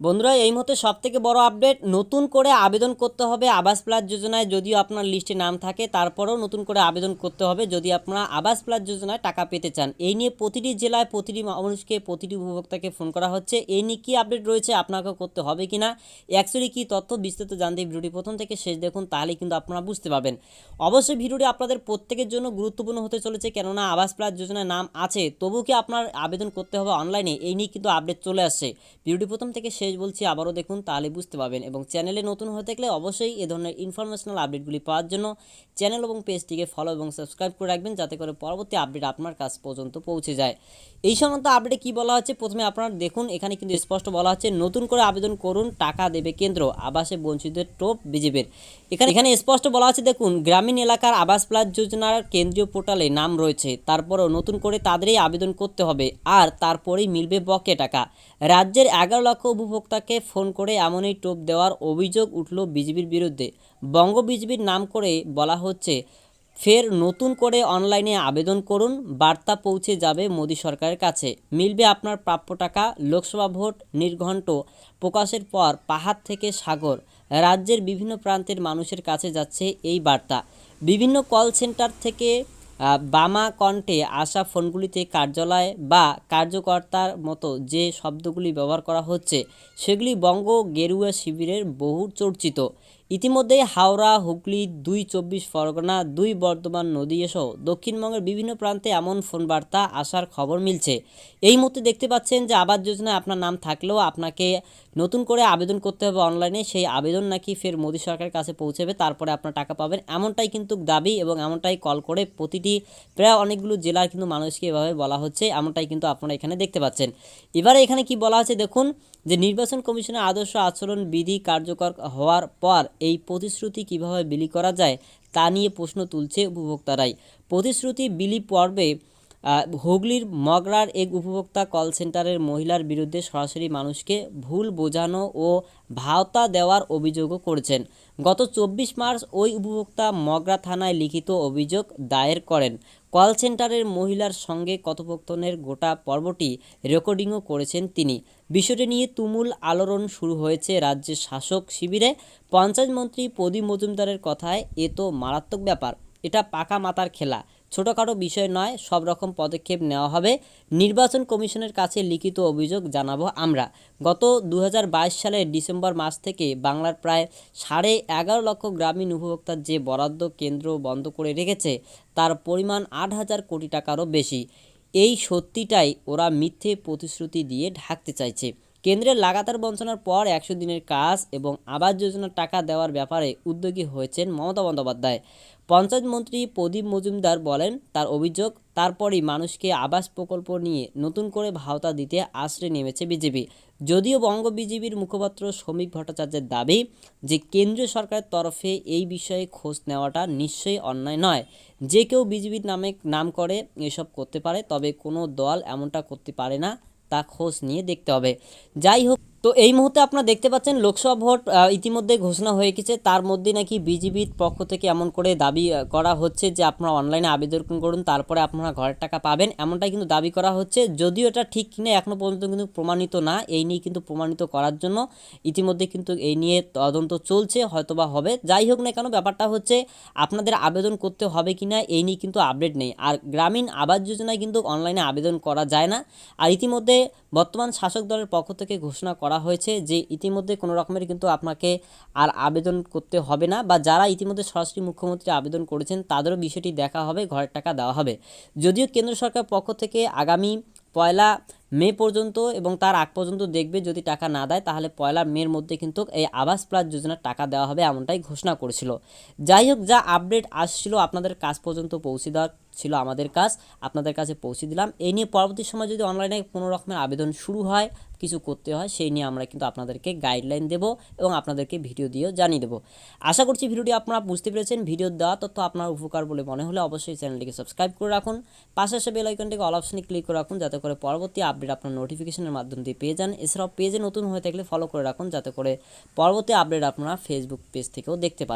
বন্ধুরা, এই মুহূর্তে সব থেকে বড় আপডেট নতুন করে আবেদন করতে হবে আবাস প্লাস যোজনায় যদিও আপনার লিস্টে নাম থাকে, তারপরেও নতুন করে আবেদন করতে হবে যদি আপনারা আবাস প্লাস যোজনায় টাকা পেতে চান। এই নিয়ে প্রতিটি জেলায় প্রতিটি মানুষকে, প্রতিটি উপভোক্তাকে ফোন করা হচ্ছে। এই নিয়ে কী আপডেট রয়েছে আপনাকে করতে হবে কি না? অ্যাকচুয়ালি কী তথ্য বিস্তারিত জানতে ভিডিওটি প্রথম থেকে শেষ দেখুন, তাহলে কিন্তু আপনারা বুঝতে পারবেন। অবশ্যই ভিডিওটি আপনাদের প্রত্যেকের জন্য গুরুত্বপূর্ণ হতে চলেছে, কেননা আবাস প্লাস যোজনায় নাম আছে তবু কি আপনার আবেদন করতে হবে অনলাইনে এই নিয়ে কিন্তু আপডেট চলে আসছে। ভিডিওটি প্রথম থেকে শেষ বলছি, আবারও দেখুন, তাহলে বুঝতে পারবেন। এবং চ্যানেলে নতুন হয়ে থাকলে অবশ্যই এ ধরনের ইনফরমেশনাল আপডেটগুলি পাওয়ার জন্য চ্যানেল এবং পেজটিকে ফলো এবং সাবস্ক্রাইব করে রাখবেন, যাতে করে পরবর্তী আপডেট আপনার কাছ পর্যন্ত পৌঁছে যায়। এই সংক্রান্ত আপডেটে কী বলা হচ্ছে? প্রথমে আপনারা দেখুন, এখানে কিন্তু স্পষ্ট বলা হচ্ছে, নতুন করে আবেদন করুন, টাকা দেবে কেন্দ্র, আবাসে বঞ্চিতদের টোপ বিজেপির। এখানে এখানে স্পষ্ট বলা আছে দেখুন, গ্রামীণ এলাকার আবাস প্লাস যোজনার কেন্দ্রীয় পোর্টালে নাম রয়েছে, তারপরেও নতুন করে তাদেরই আবেদন করতে হবে, আর তারপরেই মিলবে বকে টাকা। রাজ্যের এগারো লক্ষ উপভোক্তাকে ফোন করে এমনই টোপ দেওয়ার অভিযোগ উঠল বিজেপির বিরুদ্ধে। বঙ্গ বিজেপির নাম করে বলা হচ্ছে, ফের নতুন করে অনলাইনে আবেদন করুন, বার্তা পৌঁছে যাবে মোদী সরকারের কাছে। মিলবে আপনার প্রাপ্য টাকা, লোকসভা ভোট, নির্ঘণ্ট প্রকাশের পর পাহাড় থেকে সাগর। রাজ্যের বিভিন্ন প্রান্তের মানুষের কাছে যাচ্ছে এই বার্তা। বিভিন্ন কল সেন্টার থেকে বামা কণ্ঠে আসা ফোনগুলিতে কার্যালয় বা কার্যকর্তার মতো যে শব্দগুলি ব্যবহার করা হচ্ছে, সেগুলি বঙ্গ গেরুয়া শিবিরের বহু চর্চিত। ইতিমধ্যেই হাওড়া, হুগলি, দুই চব্বিশ পরগনা, দুই বর্ধমান নদী সহ দক্ষিণবঙ্গের বিভিন্ন প্রান্তে এমন ফোন বার্তা আসার খবর মিলছে। এই মুহূর্তে দেখতে পাচ্ছেন যে আবাস যোজনায় আপনার নাম থাকলেও আপনাকে নতুন করে আবেদন করতে হবে অনলাইনে। সেই আবেদন নাকি ফের মোদী সরকারের কাছে পৌঁছাবে, তারপরে আপনার টাকা পাবেন। এমনটাই কিন্তু দাবি এবং এমনটাই কল করে প্রতিটি প্রায় অনেকগুলো জেলার কিন্তু মানুষকে এভাবে বলা হচ্ছে, এমনটাই কিন্তু আপনারা এখানে দেখতে পাচ্ছেন। এবারে এখানে কি বলা আছে দেখুন যে নির্বাচন কমিশনের আদর্শ আচরণ বিধি কার্যকর হওয়ার পর এই প্রতিশ্রুতি কীভাবে বিলি করা যায় তা নিয়ে প্রশ্ন তুলছে উপভোক্তারাই। প্রতিশ্রুতি বিলি পর্বে হুগলির মগরার এক উপভোক্তা কল সেন্টারের মহিলার বিরুদ্ধে সরাসরি মানুষকে ভুল বোঝানো ও ভাওতা দেওয়ার অভিযোগও করেছেন। গত চব্বিশ মার্চ ওই উপভোক্তা মগরা থানায় লিখিত অভিযোগ দায়ের করেন। কল সেন্টারের মহিলার সঙ্গে কথোপকথনের গোটা পর্বটি রেকর্ডিংও করেছেন তিনি। বিষয়টি নিয়ে তুমুল আলোড়ন শুরু হয়েছে রাজ্যের শাসক শিবিরে। পঞ্চায়েত মন্ত্রী প্রদীপ মজুমদারের কথায়, এ তো মারাত্মক ব্যাপার। এটা পাকা মাতার খেলা। ছোটোখাটো বিষয় নয়, সব রকম পদক্ষেপ নেওয়া হবে। নির্বাচন কমিশনের কাছে লিখিত অভিযোগ জানাব আমরা। গত দু হাজার বাইশ সালের ডিসেম্বর মাস থেকে বাংলার প্রায় সাড়ে এগারো লক্ষ গ্রামীণ উপভোক্তার যে বরাদ্দ কেন্দ্র বন্ধ করে রেখেছে, তার পরিমাণ আট হাজার কোটি টাকারও বেশি। এই সত্যিটাই ওরা মিথ্যে প্রতিশ্রুতি দিয়ে ঢাকতে চাইছে। কেন্দ্রের লাগাতার বঞ্চনার পর একশো দিনের কাজ এবং আবাস যোজনার টাকা দেওয়ার ব্যাপারে উদ্যোগী হয়েছেন মমতা বন্দ্যোপাধ্যায়। পঞ্চায়েত মন্ত্রী প্রদীপ মজুমদার বলেন, তার অভিযোগ, তারপরই মানুষকে আবাস প্রকল্প নিয়ে নতুন করে ভাওতা দিতে আশ্রয় নেমেছে বিজেপি। যদিও বঙ্গ বিজেপির মুখপাত্র শ্রমিক ভট্টাচার্যের দাবি যে কেন্দ্রীয় সরকারের তরফে এই বিষয়ে খোঁজ নেওয়াটা নিশ্চয়ই অন্যায় নয়। যে কেউ বিজেপির নামে নাম করে এসব করতে পারে, তবে কোনো দল এমনটা করতে পারে না। তা খোঁজ নিয়ে দেখতে হবে। যাই হোক তো এই মুহূর্তে আপনারা দেখতে পাচ্ছেন লোকসভা ভোট ইতিমধ্যে ঘোষণা হয়ে গেছে। তার মধ্যে নাকি বিজেপির পক্ষ থেকে এমন করে দাবি করা হচ্ছে যে আপনারা অনলাইনে আবেদন করুন, তারপরে আপনারা ঘরের টাকা পাবেন। এমনটাই কিন্তু দাবি করা হচ্ছে। যদিও এটা ঠিক কিনা এখনও পর্যন্ত কিন্তু প্রমাণিত না। এই নিয়ে কিন্তু প্রমাণিত করার জন্য ইতিমধ্যে কিন্তু এই নিয়ে তদন্ত চলছে, হয়তোবা হবে। যাই হোক না কেন, ব্যাপারটা হচ্ছে আপনাদের আবেদন করতে হবে কিনা, এই নিয়ে কিন্তু আপডেট নেই। আর গ্রামীণ আবাস যোজনায় কিন্তু অনলাইনে আবেদন করা যায় না। আর ইতিমধ্যে বর্তমান শাসক দলের পক্ষ থেকে ঘোষণা করা হয়েছে যে ইতিমধ্যে কোনো রকমের কিন্তু আপনাকে আর আবেদন করতে হবে না বা যারা ইতিমধ্যে সরাসরি মুখ্যমন্ত্রী আবেদন করেছেন তাদেরও বিষয়টি দেখা হবে, ঘরের টাকা দেওয়া হবে। যদিও কেন্দ্র সরকার পক্ষ থেকে আগামী পয়লা মে পর্যন্ত এবং তার আগ পর্যন্ত দেখবে যদি টাকা না দেয়, তাহলে পয়লা মের মধ্যে কিন্তু এই আবাস প্লাস যোজনার টাকা দেওয়া হবে এমনটাই ঘোষণা করেছিল। যাই হোক, যা আপডেট আসছিল আপনাদের কাজ পর্যন্ত পৌঁছে দেওয়া ছিল আমাদের কাজ আপনাদের কাছে পৌঁছে দিলাম। এই নিয়ে পরবর্তী সময় যদি অনলাইনে কোনো রকমের আবেদন শুরু হয়, কিছু করতে হয়, সেই নিয়ে আমরা কিন্তু আপনাদেরকে গাইডলাইন দেব এবং আপনাদেরকে ভিডিও দিয়েও জানিয়ে দেবো। আশা করছি ভিডিওটি আপনারা বুঝতে পেরেছেন। ভিডিও দেওয়া তথ্য আপনার উপকার বলে মনে হলে অবশ্যই চ্যানেলটিকে সাবস্ক্রাইব করে রাখুন। পাশে আসে বেল আইকনটিকে অল অপশনে ক্লিক করে রাখুন, যাতে করে পরবর্তী আপডেট আপনার নোটিফিকেশনের মাধ্যম দিয়ে পেয়ে যান। এছাড়াও পেজে নতুন হয়ে থাকলে ফলো করে রাখুন, যাতে করে পরবর্তী আপডেট আপনারা ফেসবুক পেজ থেকেও দেখতে পারেন।